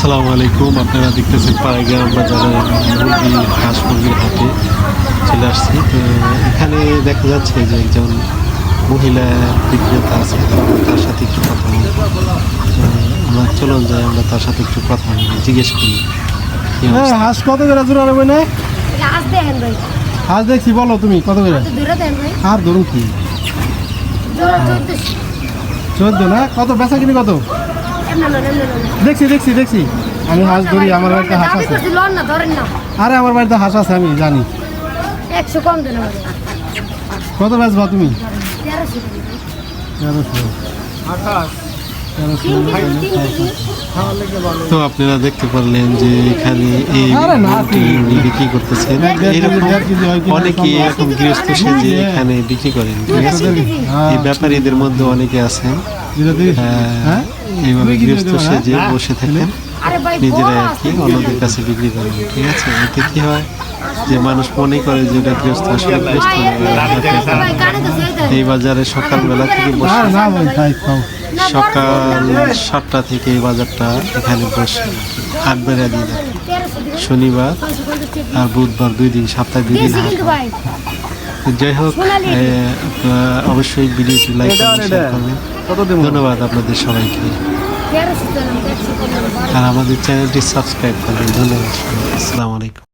আসসালামু আলাইকুম। আপনারা দেখতেছেন পাড়াগ্রাম বাজারে মুরগি হাঁস মুরগির হাটে চলে আসছি। তো এখানে দেখা যাচ্ছে যে একজন মহিলা বিক্রেতা আছে তার সাথে একটু কথা আমরা চলুন যাই আমরা তার সাথে একটু কথা বলি জিজ্ঞেস করি। হ্যাঁ হাঁস কত করে জোড়া না আজ দেখেন ভাই। হাঁস দেখছি বলো তুমি কত করে? আর ধরুন কি? চোদ্দ না? কত? বেচা কিনি কত? দেখছি দেখছি দেখছি। আমি হাঁস ধরি আমার বাড়িতে হাঁস আছে। করছি লন না ধরেন না। আরে আমার বাড়িতে হাঁস আছে আমি জানি। কত কম দেন তুমি কত তেরোশো তুমি? তেরোশো। তেরোশো। তো আপনারা দেখতে পারলেন যে এখানে এই আরে উনি বিক্রি করতেছেন কেজি, এরকম হয় গৃহস্থ সেজে এখানে বিক্রি করেন ঠিক আছে হ্যাঁ, এই ব্যাপারীদের মধ্যে অনেকে আছেন। হ্যাঁ, হ্যাঁ এইভাবে গৃহস্থ হ্যাঁ? সেজে বসে থাকেন নিজেরাই আর কি অন্যদের কাছে বিক্রি করেন ঠিক আছে এতে কি হয় যে মানুষ মনে করে যে এটা গৃহস্থ আসলে গৃহস্থ। এই বাজারে সকালবেলা থেকে না বসে সকাল সাতটা থেকে এই বাজারটা এখানে বসে হাট বেড়া দিয়ে দেয় শনিবার। আর বুধবার দুই দিন সপ্তাহে দুই দিন যাই হোক অবশ্যই ভিডিওটি লাইক করবেন শেয়ার করবেন। কত দেবো ধন্যবাদ আপনাদের সবাইকে। আর আমাদের চ্যানেলটি সাবস্ক্রাইব করবেন। ধন্যবাদ আসসালামু আলাইকুম।